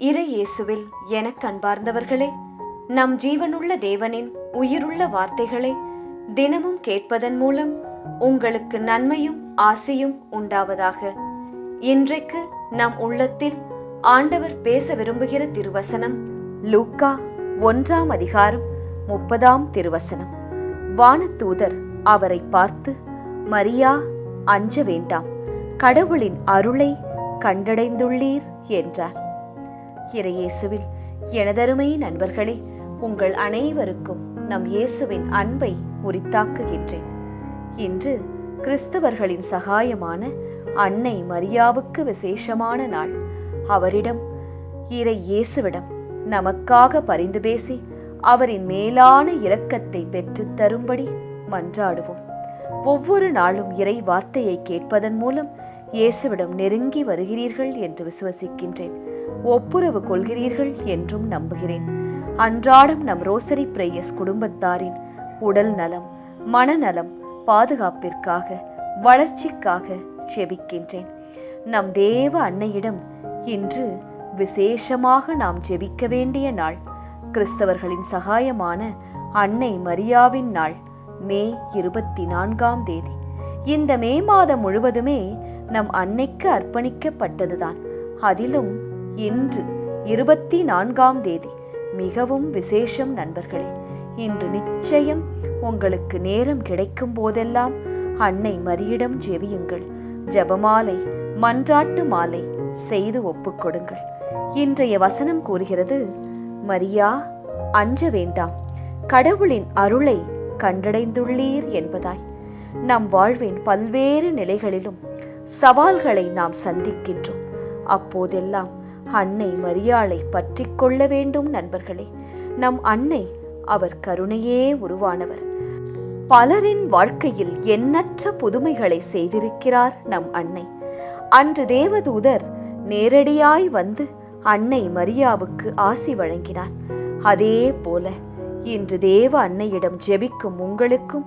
இறை இயேசுவில் எனக் அன்பார்ந்தவர்களே நம் ஜீவனுள்ள தேவனின் உயிருள்ள வார்த்தைகளை தினமும் கேட்பதன் மூலம் உங்களுக்கு நன்மையும் ஆசையும் உண்டாவதாக. இன்றைக்கு நம் உள்ளத்தில் ஆண்டவர் பேச விரும்புகிற திருவசனம் லூக்கா ஒன்றாம் அதிகாரம் முப்பதாம் திருவசனம். வானத்தூதர் அவரை பார்த்து மரியா அஞ்ச வேண்டாம். கடவுளின் அருளை கண்டடைந்துள்ளீர் என்றார். இறையேசுவில் எனதருமை நண்பர்களே உங்கள் அனைவருக்கும் நம் இயேசுவின் அன்பை உரித்தாக்குகின்றேன். இன்று கிறிஸ்தவர்களின் சகாயமான அன்னை மரியாவுக்கு விசேஷமான நாள். அவரிடம் இறை இயேசுவிடம் நமக்காக பரிந்து பேசி அவரின் மேலான இரக்கத்தை பெற்றுத் தரும்படி மன்றாடுவோம். ஒவ்வொரு நாளும் இறை வார்த்தையை கேட்பதன் மூலம் இயேசுவிடம் நெருங்கி வருகிறீர்கள் என்று விசுவசிக்கின்றேன். ஒப்புரவு கொள்கிறீர்கள் என்றும் நம்புகிறேன். அன்றாடம் நம் ரோசரி பிரேயஸ் குடும்பத்தாரின் உடல் நலம் மனநலம் பாதுகாப்பிற்காக வளர்ச்சிக்காக செபிக்கின்றேன். நம் தேவ அன்னையிடம் இன்று விசேஷமாக நாம் ஜெபிக்க வேண்டிய நாள் கிறிஸ்தவர்களின் சகாயமான அன்னை மரியாவின் நாள் மே இருபத்தி நான்காம் தேதி. இந்த மே மாதம் முழுவதுமே நம் அன்னைக்கு அர்ப்பணிக்கப்பட்டதுதான். அதிலும் இன்று இருபத்தி நான்காம் தேதி. மிகவும் விசேஷம் நண்பர்களே இன்று நிச்சயம் உங்களுக்கு நேரம் கிடைக்கும் போதெல்லாம் அன்னை மரியிடம் ஜெபியுங்கள். ஜெபமாலை மன்றாட்டு மாலை செய்து ஒப்புக்கொடுங்கள் இன்றைய வசனம் கூறுகிறது மரியா அஞ்ச வேண்டாம். கடவுளின் அருளை கண்டடைந்துள்ளீர் என்பதாய். நம் வாழ்வின் பல்வேறு நிலைகளிலும் சவால்களை நாம் சந்திக்கின்றோம். அப்போதெல்லாம் அன்னை மரியாளை பற்றி கொள்ள வேண்டும் நண்பர்களே. நம் அன்னை அவர் கருணையே உருவானவர். பலரின் வாழ்க்கையில் எண்ணற்ற புதுமைகளை செய்திருக்கிறார் நம் அன்னை. அன்று தேவதூதர் நேரடியாய் வந்து அன்னை மரியாவுக்கு ஆசி வழங்கினார். அதே போல இன்று தேவ அன்னையிடம் ஜெபிக்கும் உங்களுக்கும்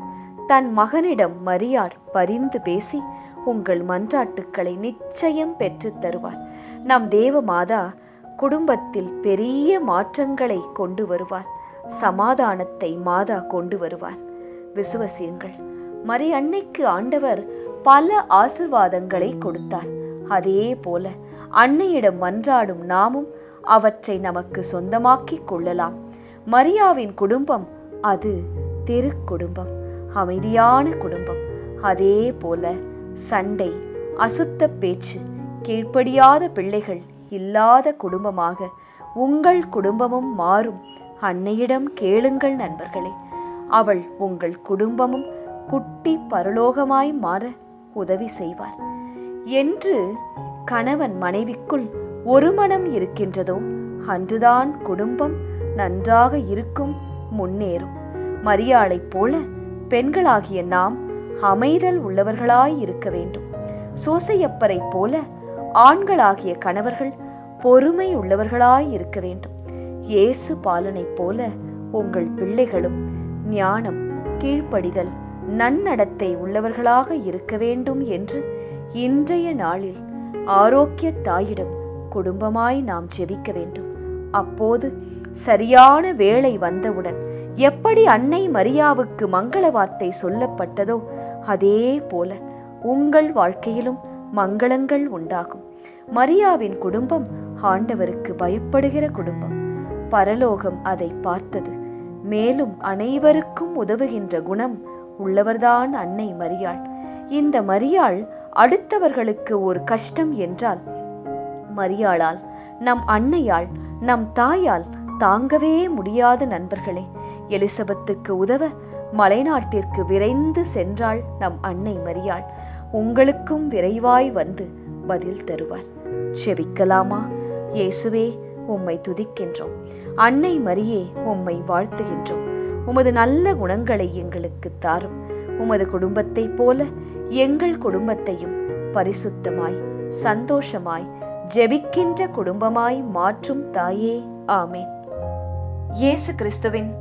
தன் மகனிடம் மரியார் பரிந்து பேசி உங்கள் மன்றாட்டுக்களை நிச்சயம் பெற்றுத் தருவார். நம் தேவமாதா குடும்பத்தில் பெரிய மாற்றங்களை கொண்டு வருவார். சமாதானத்தை மாதா கொண்டு வருவார். விசுவசியங்கள். மரி அன்னைக்கு ஆண்டவர் பல ஆசிர்வாதங்களை கொடுத்தார். அதே போல அன்னையிடம் மன்றாடும் நாமும் அவற்றை நமக்கு சொந்தமாக்கிக் கொள்ளலாம். மரியாவின் குடும்பம் அது திருக்குடும்பம். அமைதியான குடும்பம். அதே போல சண்டை அசுத்த பேச்சு கீழ்ப்படியாத பிள்ளைகள் இல்லாத குடும்பமாக உங்கள் குடும்பமும் மாறும். அன்னையிடம் கேளுங்கள் நண்பர்களே. அவள் உங்கள் குடும்பமும் குட்டி பரலோகமாய் மாற உதவி செய்வார். என்று கணவன் மனைவிக்குள் ஒரு மனம் இருக்கின்றதோ அன்றுதான் குடும்பம் நன்றாக இருக்கும் முன்னேறும். மரியாளைப் போல பெண்களாகிய நாம் அமைதல் உள்ளவர்களாய் இருக்க வேண்டும். சோசையப்பரைப் போல ஆண்களாகிய கணவர்கள் பொறுமை உள்ளவர்களாய் இருக்க வேண்டும். இயேசு பாலனைப் போல உங்கள் பிள்ளைகளும் ஞானம் கீழ்ப்படிதல் நன்னடத்தை உள்ளவர்களாக இருக்க வேண்டும் என்று இன்றைய நாளில் ஆரோக்கிய தாயிடம் குடும்பமாய் நாம் ஜெபிக்க வேண்டும். அப்போது சரியான வேளை வந்தவுடன் எப்படி அன்னை மரியாவுக்கு மங்கள வார்த்தை சொல்லப்பட்டதோ அதே போல உங்கள் வாழ்க்கையிலும் மங்களங்கள் உண்டாகும். மரியாவின் குடும்பம் ஆண்டவருக்கு பயப்படுகிற குடும்பம். பரலோகம் அதை பார்த்தது. மேலும் அனைவருக்கும் உதவுகின்ற குணம் உள்ளவர்தான் அன்னை மரியாள். இந்த மரியாள் அடுத்தவர்களுக்கு ஒரு கஷ்டம் என்றால் மரியாளால் நம் அன்னையால் நம் தாயால் தாங்கவே முடியாத நண்பர்களே எலிசபெத்துக்கு உதவ மலைநாட்டிற்கு விரைந்து சென்றாள் நம் அன்னை மரியாள். உங்களுக்கும் விரைவாய் வந்து பதில் தருவார். செபிக்கலாமா? இயேசுவே உம்மை துதிக்கின்றோம். அன்னை மரியே உம்மை வாழ்த்துகின்றோம். உமது நல்ல குணங்களை எங்களுக்கு தாரும். உமது குடும்பத்தைப் போல எங்கள் குடும்பத்தையும் பரிசுத்தமாய் சந்தோஷமாய் ஜெபிக்கின்ற குடும்பமாய் மாற்றும் தாயே. ஆமேன். இயேசு கிறிஸ்துவின்